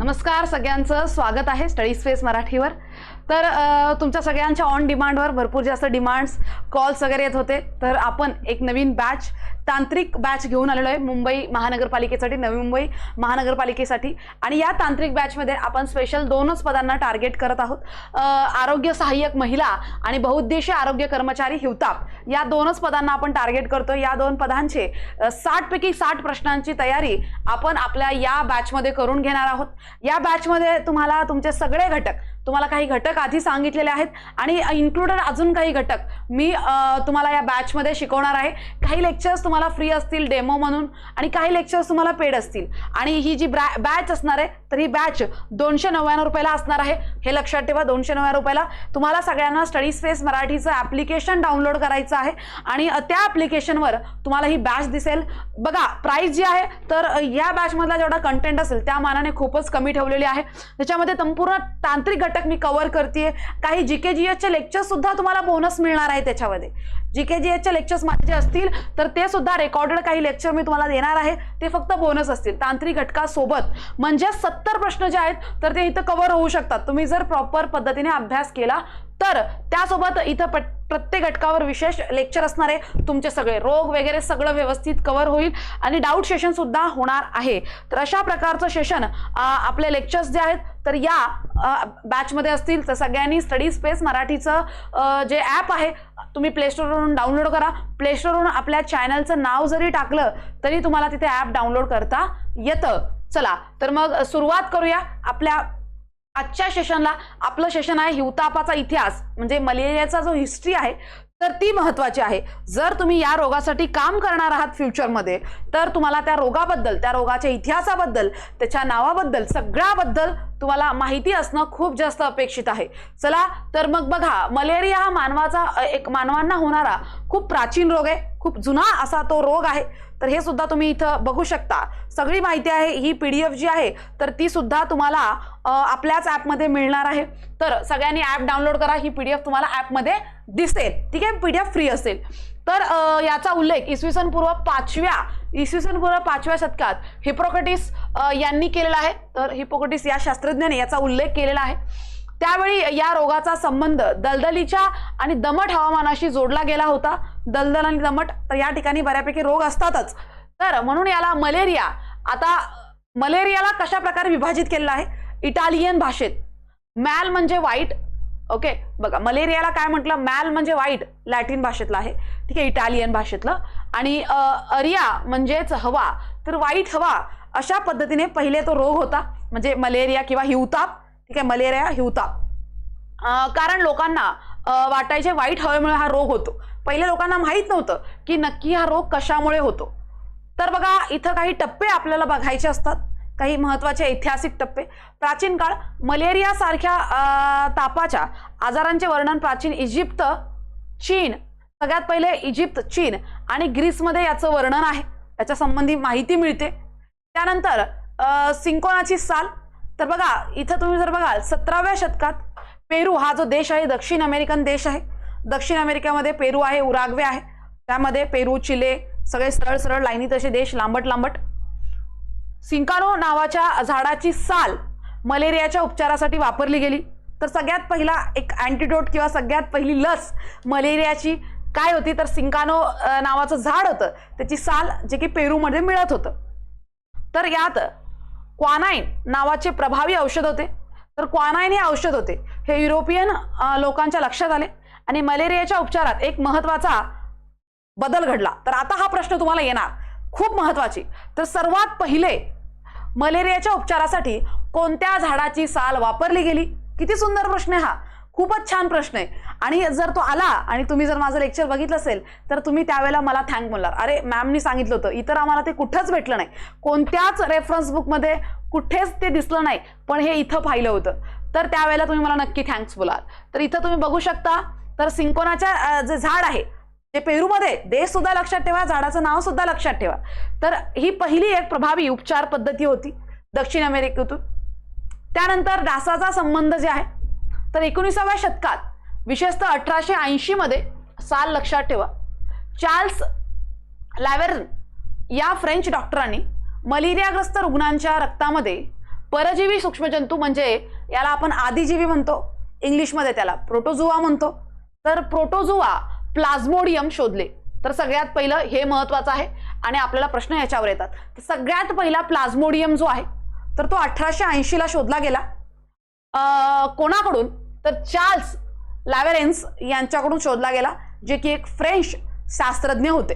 नमस्कार सगळ्यांचं. स्वागत आहे स्टडी स्पेस मराठीवर. तर तुमच्या सगळ्यांच्या ऑन डिमांडवर भरपूर जास्त डिमांड्स कॉल्स वगैरे येत होते. तर आपण एक नवीन बॅच तांत्रिक बॅच घेऊन आलेलो आहे. मुंबई महानगरपालिकेसाठी नवी मुंबई महानगरपालिकेसाठी. आणि या तांत्रिक बॅचमध्ये आपण स्पेशल दोनच पदांना टार्गेट करत आहोत. आरोग्य सहाय्यक महिला आणि बहुउद्देशीय आरोग्य कर्मचारी हिवताप. या दोनच पदांना आपण टार्गेट करतो या दोन पदांचे साठपैकी साठ प्रश्नांची तयारी आपण आपल्या या बॅचमध्ये करून घेणार आहोत. या बॅचमध्ये तुम्हाला तुमचे सगळे घटक तुम्हाला काही घटक आधी सांगितलेले आहेत आणि इन्क्लुडेड अजून काही घटक मी तुम्हाला या बॅचमध्ये शिकवणार आहे. काही लेक्चर्स तुम्हाला फ्री असतील डेमो म्हणून आणि काही लेक्चर्स तुम्हाला पेड असतील. आणि ही जी बॅच असणार आहे तर ही बॅच दोनशे नव्याण्णव रुपयाला असणार आहे. हे लक्षात ठेवा दोनशे नव्याण्णव रुपयाला. तुम्हाला सगळ्यांना स्टडी स्पेस मराठीचं ॲप्लिकेशन डाउनलोड करायचं आहे. आणि त्या ॲप्लिकेशनवर तुम्हाला ही बॅच दिसेल. बघा प्राईस जी आहे तर या बॅचमधला जेवढा कंटेंट असेल त्या मानाने खूपच कमी ठेवलेली आहे. त्याच्यामध्ये संपूर्ण तांत्रिक घटक मी कव्हर करते काही जी के जी एसचे लेक्चर सुद्धा तुम्हाला बोनस मिळणार आहे त्याच्यामध्ये. जी के जी एसचे लेक्चर्स माझे जे असतील तर ते सुद्धा रेकॉर्डेड काही लेक्चर मी तुम्हाला देणार आहे. ते फक्त बोनस असतील. तांत्रिक घटकासोबत. म्हणजे सत्तर प्रश्न जे आहेत तर ते इथं कव्हर होऊ शकतात. तुम्ही जर प्रॉपर पद्धतीने अभ्यास केला तर त्यासोबत इथं पट- प्रत्येक घटकावर विशेष लेक्चर असणार आहे. तुमचे सगळे रोग वगैरे सगळं व्यवस्थित कव्हर होईल आणि डाऊट सेशन सुद्धा होणार आहे. तर अशा प्रकारचं सेशन आपले लेक्चर्स जे आहेत तर या बॅचमध्ये असतील तर सगळ्यांनी स्टडी स्पेस मराठीचं जे ॲप आहे तुम्ही प्लेस्टोरवरून डाउनलोड करा. प्लेस्टोरवरून आपल्या चॅनलचं नाव जरी टाकलं तरी तुम्हाला तिथे ॲप डाउनलोड करता येतं. चला तर मग सुरुवात करूया आपल्या आजच्या सेशनला आपलं सेशन आहे हिवतापाचा इतिहास म्हणजे मलेरियाचा जो हिस्ट्री आहे तर ती महत्वाची आहे. जर तुम्ही या रोगासाठी काम करणार आहात फ्युचरमध्ये तर तुम्हाला त्या रोगाबद्दल त्या रोगाच्या इतिहासाबद्दल त्याच्या नावाबद्दल सगळ्याबद्दल तुम्हाला माहिती असणं खूप जास्त अपेक्षित आहे. चला तर मग बघा मलेरिया हा मानवाचा एक मानवांना होणारा खूप प्राचीन रोग आहे खूप जुना असा तो रोग आहे. तर हे सुद्धा तुम्ही इथं बघू शकता. सगळी माहिती आहे ही पी डी एफ जी आहे तर ती सुद्धा तुम्हाला आपल्याच ॲपमध्ये मिळणार आहे. तर सगळ्यांनी ॲप डाउनलोड करा ही पी डी एफ तुम्हाला ॲपमध्ये दिसेल. ठीक आहे? पी डी एफ फ्री असेल. तर याचा उल्लेख इसवी सन पूर्व पाचव्या इसवी सन पूर्व पाचव्या शतकात हिप्रोक्रेटिस यांनी केलेला आहे. तर हिपोक्रेटिस या शास्त्रज्ञाने याचा उल्लेख केलेला आहे. त्यावेळी या रोगाचा संबंध दलदलीच्या आणि दमट हवामानाशी जोडला गेला होता. दलदल आणि दमट तर या ठिकाणी बऱ्यापैकी रोग असतातच. तर म्हणून याला मलेरिया आता मलेरियाला कशा प्रकारे विभाजित केलेला आहे? इटालियन भाषेत. मॅल म्हणजे वाईट ओके? बघा मलेरियाला काय म्हटलं? मॅल म्हणजे वाईट लॅटिन भाषेतलं आहे. ठीक आहे इटालियन भाषेतलं. आणि अरिया म्हणजेच हवा. तर वाईट हवा अशा पद्धतीने पहिले तो रोग होता. म्हणजे मलेरिया किंवा हिवताप. ठीक आहे मलेरिया हिवताप. कारण लोकांना वाटायचे वाईट हवेमुळे हा रोग होतो. पहिले लोकांना माहीत नव्हतं की नक्की हा रोग कशामुळे होतो. तर बघा इथं काही टप्पे आपल्याला बघायचे असतात. काही महत्त्वाचे ऐतिहासिक टप्पे. प्राचीन काळ मलेरिया सारख्या तापाच्या आजारांचे वर्णन प्राचीन इजिप्त चीन सगळ्यात पहिले इजिप्त चीन आणि ग्रीसमध्ये याचं वर्णन आहे. याच्या संबंधी माहिती मिळते. त्यानंतर सिंकोनाची साल. तर बघा इथं तुम्ही जर बघाल सतराव्या शतकात पेरू हा जो देश आहे दक्षिण अमेरिकन देश आहे. दक्षिण अमेरिकेमध्ये पेरू आहे उराग्वे आहे. त्यामध्ये पेरू चिले सगळे सरळ सरळ लाईनी तसे देश लांबट लांबट सिंकानो नावाच्या झाडाची साल मलेरियाच्या उपचारासाठी वापरली गेली. तर सगळ्यात पहिला एक अँटीडोट किंवा सगळ्यात पहिली लस मलेरियाची काय होती? तर सिंकानो नावाचं झाड होतं. त्याची साल जे की पेरूमध्ये मिळत होतं. तर यात क्वानाईन नावाचे प्रभावी औषध होते. तर क्वानाईन हे औषध होते. हे युरोपियन लोकांच्या लक्षात आले आणि मलेरियाच्या उपचारात एक महत्त्वाचा बदल घडला. तर आता हा प्रश्न तुम्हाला येणार. खूप महत्वाची. तर सर्वात पहिले मलेरियाच्या उपचारासाठी कोणत्या झाडाची साल वापरली गेली? किती सुंदर प्रश्न आहे हा. खूपच छान प्रश्न आहे. आणि जर तो आला आणि तुम्ही जर माझं लेक्चर बघितलं असेल तर तुम्ही त्यावेळेला मला थँक बोलणार. अरे मॅमनी सांगितलं होतं इतर आम्हाला ते कुठंच भेटलं नाही. कोणत्याच रेफरन्स बुकमध्ये कुठेच ते दिसलं नाही पण हे इथं पाहिलं होतं. तर त्यावेळेला तुम्ही मला नक्की थँक्स बोलाल. तर इथं तुम्ही बघू शकता तर सिंकोनाच्या जे झाड आहे ते पेरूमध्ये देश सुद्धा लक्षात ठेवा झाडाचं नाव सुद्धा लक्षात ठेवा. तर ही पहिली एक प्रभावी उपचार पद्धती होती दक्षिण अमेरिकेतून. त्यानंतर डासाचा संबंध जे आहे तर एकोणीसाव्या शतकात विशेषतः अठराशे ऐंशी मध्ये साल लक्षात ठेवा. चार्ल्स लॅवेरन या फ्रेंच डॉक्टरांनी मलेरियाग्रस्त रुग्णांच्या रक्तामध्ये परजीवी सूक्ष्मजंतू म्हणजे याला आपण आदिजीवी म्हणतो. इंग्लिशमध्ये त्याला प्रोटोजुआ म्हणतो. तर प्रोटोजुआ प्लाझ्मोडियम शोधले. तर सगळ्यात पहिलं हे महत्वाचं आहे आणि आपल्याला प्रश्न याच्यावर येतात. तर सगळ्यात पहिला प्लाझ्मोडियम जो आहे तर तो अठराशे ऐंशीला शोधला गेला. कोणाकडून? तर चार्ल्स लॅवेरेन्स यांच्याकडून शोधला गेला जे की एक फ्रेंच शास्त्रज्ञ होते.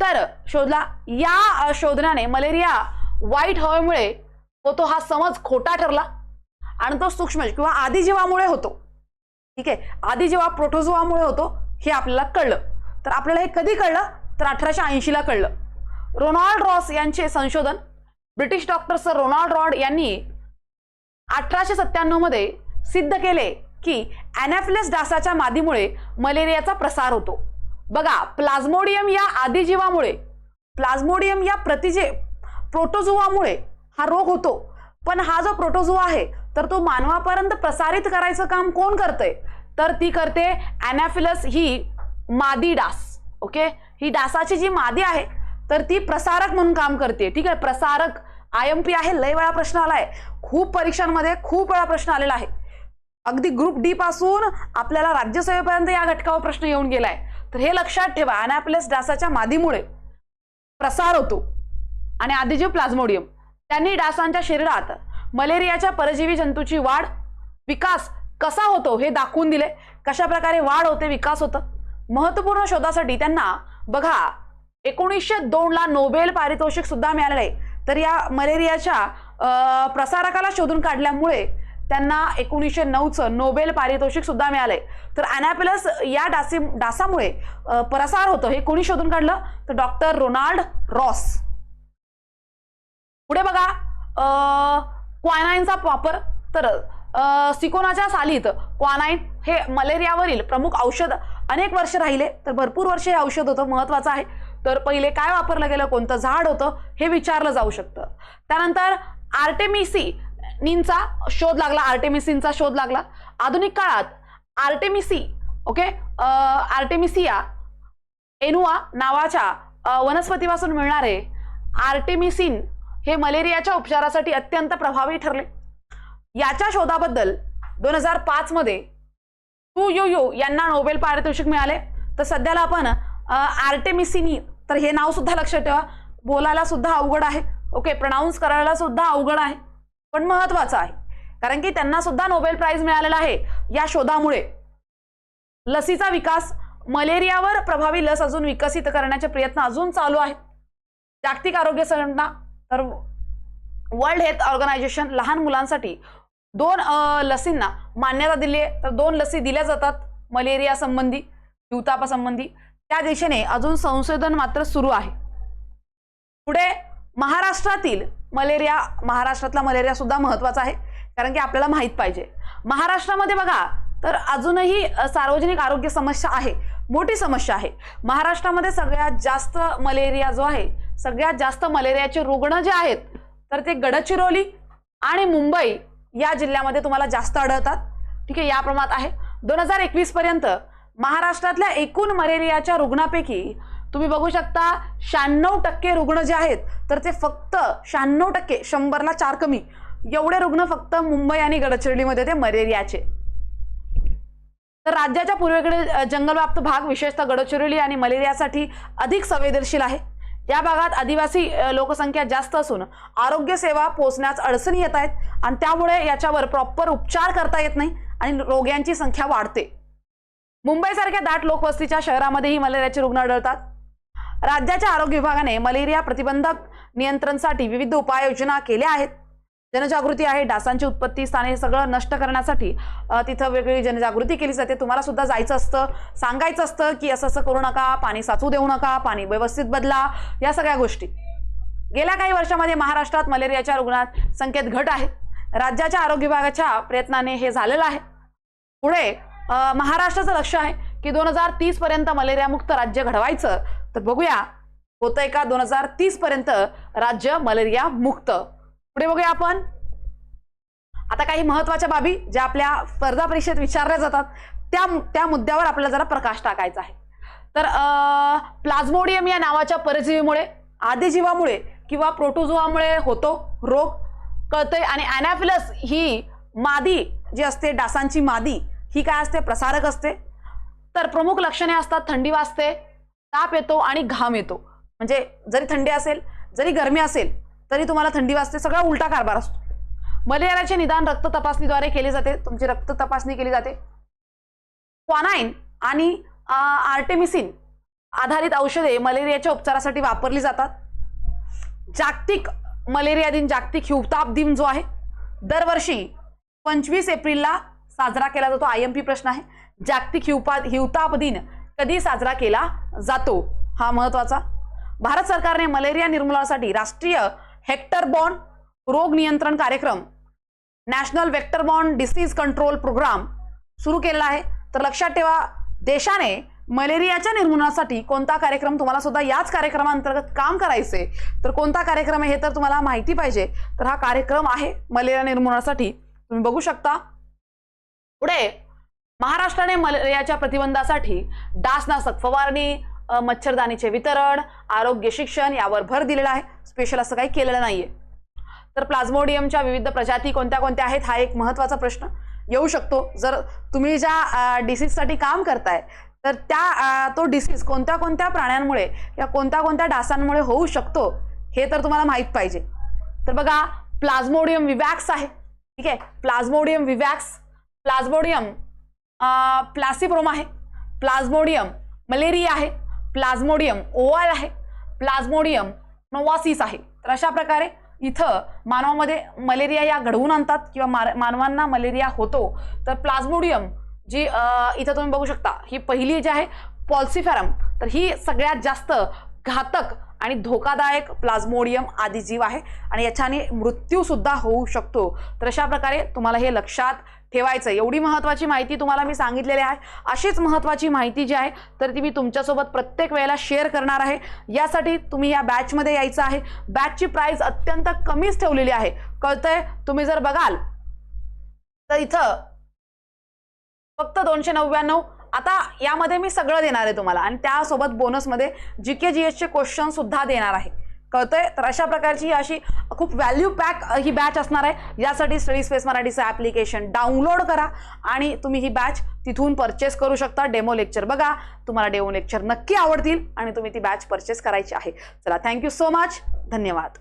तर शोधला या शोधण्याने मलेरिया वाईट हवेमुळे होतो हा समज खोटा ठरला आणि तो सूक्ष्म किंवा आदिजीवामुळे होतो. ठीक आहे? आदिजीवा प्रोटोजोवामुळे होतो हे आपल्याला कळलं. तर आपल्याला हे कधी कळलं? तर अठराशे ऐंशीला कळलं. रोनाल्ड रॉस यांचे संशोधन British doctor sir Ronald Ross यांनी अठराशे सत्त्याण्णवमध्ये सिद्ध केले की अॅनाफिलस डासाच्या मादीमुळे मलेरियाचा प्रसार होतो. बघा प्लाझ्मोडियम या आदिजीवामुळे प्लाझ्मोडियम या प्रतिजे प्रोटोजुवामुळे हा रोग होतो. पण हा जो प्रोटोझोआ आहे तर तो मानवापर्यंत प्रसारित करायचं काम कोण करतंय? तर ती करते अॅनाफिलस ही मादी डास ओके? ही डासाची जी मादी आहे तर ती प्रसारक म्हणून काम करते. ठीक आहे? प्रसारक आय एम पी आहे लय वेळा प्रश्न आलाय. खूप परीक्षांमध्ये खूप वेळा प्रश्न आलेला आहे. अगदी ग्रुप डी पासून आपल्याला राज्यसभेपर्यंत या घटकावर प्रश्न येऊन गेलाय. तर हे लक्षात ठेवा अॅनाप्लेस डासाच्या मादीमुळे प्रसार होतो. आणि आदिजीव प्लाझ्मोडियम त्यांनी डासांच्या शरीरात मलेरियाच्या परजीवी जंतूची वाढ विकास कसा होतो हे दाखवून दिले. कशा प्रकारे वाढ होते विकास होतं. महत्त्वपूर्ण शोधासाठी त्यांना बघा एकोणीसशे दोन ला नोबेल पारितोषिक सुद्धा मिळालेलं आहे. तर या मलेरियाच्या प्रसारकाला शोधून काढल्यामुळे त्यांना एकोणीसशे नऊचं नोबेल पारितोषिक सुद्धा मिळालंय. तर अॅनापिलस या डासी डासामुळे प्रसार होतो. हे कोणी शोधून काढलं? तर डॉक्टर रोनाल्ड रॉस. पुढे बघा क्वायनाईनचा वापर. तर सिकोनाच्या सालीत क्वानाईन हे मलेरियावरील प्रमुख औषध अनेक वर्ष राहिले. तर भरपूर वर्ष हे औषध होतं महत्वाचं आहे. तर पहिले काय वापरलं गेलं कोणतं झाड होतं हे विचारलं जाऊ शकतं. त्यानंतर आर्टेमिसी नींचा शोध लागला आर्टेमिसिनचा शोध लागला. आधुनिक काळात आर्टेमिसी ओके? आर्टेमिसिया एनुआ नावाच्या वनस्पतीपासून मिळणारे आर्टेमिसिन हे मलेरियाच्या उपचारासाठी अत्यंत प्रभावी ठरले. याच्या शोधाबद्दल दोन हजार पाच मध्ये टू यू यू यांना नोबेल पारितोषिक मिळाले. तर सध्याला आपण आर्टेमिसिनी तर हे नाव सुद्धा लक्षात ठेवा. बोलायला सुद्धा अवघड आहे. ओके प्रनाऊन्स करायला सुद्धा अवघड आहे. पण महत्वाचं आहे. कारण की त्यांना सुद्धा नोबेल प्राइज मिळालेला आहे. या शोधामुळे लसीचा विकास मलेरियावर प्रभावी लस अजून विकसित करण्याचे प्रयत्न अजून चालू आहेत. जागतिक आरोग्य संघटना तर वर्ल्ड हेल्थ ऑर्गनायझेशन लहान मुलांसाठी दोन लसींना मान्यता दिली आहे. तर दोन लसी दिल्या जातात. मलेरिया संबंधी हिवतापासंबंधी त्या दिशेने अजून संशोधन मात्र सुरू आहे. पुढे महाराष्ट्रातील मलेरिया महाराष्ट्रातला मलेरिया सुद्धा महत्त्वाचा आहे. कारण की आपल्याला माहीत पाहिजे. महाराष्ट्रामध्ये बघा तर अजूनही सार्वजनिक आरोग्य समस्या आहे. मोठी समस्या आहे. महाराष्ट्रामध्ये सगळ्यात जास्त मलेरिया जो आहे सगळ्यात जास्त मलेरियाचे रुग्ण जे आहेत तर ते गडचिरोली आणि मुंबई या जिल्ह्यामध्ये तुम्हाला जास्त आढळतात. ठीक आहे या प्रमाणात आहे. दोन हजार एकवीस पर्यंत महाराष्ट्रातल्या एकूण मलेरियाच्या रुग्णापैकी तुम्ही बघू शकता शहाण्णव टक्के रुग्ण जे आहेत तर ते फक्त शहाण्णव टक्के शंभरला चार कमी. एवढे रुग्ण फक्त मुंबई आणि गडचिरोलीमध्ये ते मलेरियाचे. तर राज्याच्या पूर्वेकडील जंगलव्याप्त भाग विशेषतः गडचिरोली आणि मलेरियासाठी अधिक संवेदनशील आहे. या भागात आदिवासी लोकसंख्या जास्त असून आरोग्य सेवा पोहोचण्यास अडचणी येत आहेत आणि त्यामुळे याच्यावर प्रॉपर उपचार करता येत नाही आणि रोग्यांची संख्या वाढते. मुंबईसारख्या दाट लोकवस्तीच्या शहरामध्येही मलेरियाचे रुग्ण आढळतात. राज्याच्या आरोग्य विभागाने मलेरिया प्रतिबंधक नियंत्रणसाठी विविध उपाययोजना केल्या आहेत. जनजागृती आहे डासांची उत्पत्ती स्थाने हे सगळं नष्ट करण्यासाठी तिथं वेगळी जनजागृती केली जाते. तुम्हाला सुद्धा जायचं असतं सांगायचं असतं की असं असं करू नका पाणी साचू देऊ नका पाणी व्यवस्थित बदला या सगळ्या गोष्टी. गेल्या काही वर्षामध्ये महाराष्ट्रात मलेरियाच्या रुग्णात संख्येत घट आहे. राज्याच्या आरोग्य विभागाच्या प्रयत्नाने हे झालेलं आहे. पुढे महाराष्ट्राचं लक्ष आहे की दोन हजार तीस पर्यंत मलेरिया मुक्त राज्य घडवायचं. तर बघूया होतंय का दोन हजार तीस पर्यंत राज्य मलेरिया मुक्त पुढे बघूया आपण. आता काही महत्त्वाच्या बाबी ज्या आपल्या स्पर्धा परीक्षेत विचारल्या जातात त्या त्या मुद्द्यावर आपल्याला जरा प्रकाश टाकायचा आहे. तर प्लाझ्मोडियम या नावाच्या परजीवीमुळे आदिजीवामुळे किंवा प्रोटोझोआमुळे होतो रोग. कळतंय आणि अॅनाफिलस ही मादी जी असते डासांची मादी ही काय असते? प्रसारक असते. तर प्रमुख लक्षणे असतात थंडी वाजते ताप येतो आणि घाम येतो. म्हणजे जरी थंडी असेल जरी गरमी असेल तरी तुम्हाला थंडी वाजते सगळा उलटा कारभार असतो. मलेरियाचे निदान रक्त तपासणीद्वारे केले जाते. तुमची रक्त तपासणी केली जाते. क्वानाईन आणि आर्टेमिसिन आधारित औषधे मलेरियाच्या उपचारासाठी वापरली जातात. जागतिक मलेरिया दिन जागतिक हिवताप दिन जो आहे दरवर्षी पंचवीस एप्रिलला साजरा केला जातो. आय एम पी प्रश्न आहे. जागतिक हिवपा हिवताप दिन कधी साजरा केला जातो? हा महत्त्वाचा भारत सरकारने मलेरिया निर्मूलनासाठी राष्ट्रीय हेक्टर बॉन्ड रोग नियंत्रण कार्यक्रम नॅशनल वेक्टर बॉन्ड डिसीज कंट्रोल प्रोग्राम सुरू केलेला आहे. तर लक्षात ठेवा देशाने मलेरियाच्या निर्मूलनासाठी कोणता कार्यक्रम तुम्हाला सुद्धा याच कार्यक्रमांतर्गत काम करायचे तर कोणता कार्यक्रम आहे हे तर तुम्हाला माहिती पाहिजे. तर हा कार्यक्रम आहे मलेरिया निर्मूलनासाठी. तुम्ही बघू शकता. पुढे महाराष्ट्राने मलेरियाच्या प्रतिबंधासाठी डासनाशक फवारणी मच्छरदाणीचे वितरण आरोग्य शिक्षण यावर भर दिलेला आहे. स्पेशल असं काही केलेलं नाहीये. तर प्लाझ्मोडियमच्या विविध प्रजाती कोणत्या कोणत्या आहेत हा एक महत्त्वाचा प्रश्न येऊ शकतो. जर तुम्ही ज्या डिसीजसाठी काम करताय तर त्या तो डिसीज कोणत्या कोणत्या प्राण्यांमुळे या कोणत्या कोणत्या डासांमुळे होऊ शकतो हे तर तुम्हाला माहीत पाहिजे. तर बघा प्लाझ्मोडियम विवॅक्स आहे. ठीक आहे? प्लाझ्मोडियम विवॅक्स प्लाझ्मोडियम प्लासिब्रोम आहे. प्लाझ्मोडियम मलेरिया आहे. प्लाझ्मोडियम ओवाल आहे. प्लाझ्मोडियम नोवासिस आहे. तर अशा प्रकारे इथं मानवामध्ये मलेरिया या घडवून आणतात किंवा मानवांना मलेरिया होतो. तर प्लाझ्मोडियम जी इथं तुम्ही बघू शकता ही पहिली जी आहे पॉल्सिफॅरम. तर ही सगळ्यात जास्त घातक आणि धोकादायक प्लाझ्मोडियम आदिजीव आहे. आणि याच्याने मृत्यूसुद्धा होऊ शकतो. तर अशा प्रकारे तुम्हाला हे लक्षात ठेवायचं. एवढी महत्वाची माहिती तुम्हाला मी सांगितलेली आहे. अशीच महत्वाची माहिती जी आहे तर ती मी तुमच्यासोबत प्रत्येक वेळेला शेअर करणार आहे. यासाठी तुम्ही या बॅचमध्ये यायचं आहे. बॅचची प्राईस अत्यंत कमीच ठेवलेली आहे. कळतंय? तुम्ही जर बघाल तर इथं फक्त दोनशे नव्याण्णव आता यामध्ये मी सगळं देणार आहे तुम्हाला. आणि त्यासोबत बोनसमध्ये जी के जी एसचे क्वेश्चन सुद्धा देणार आहे. कळतंय? तर अशा प्रकारची ही अशी खूप व्हॅल्यू पॅक ही बॅच असणार आहे. यासाठी स्टडी स्पेस मराठीचं ॲप्लिकेशन डाउनलोड करा आणि तुम्ही ही बॅच तिथून परचेस करू शकता. डेमो लेक्चर बघा. तुम्हाला डेमो लेक्चर नक्की आवडतील आणि तुम्ही ती बॅच परचेस करायची आहे. चला थँक्यू सो मच धन्यवाद.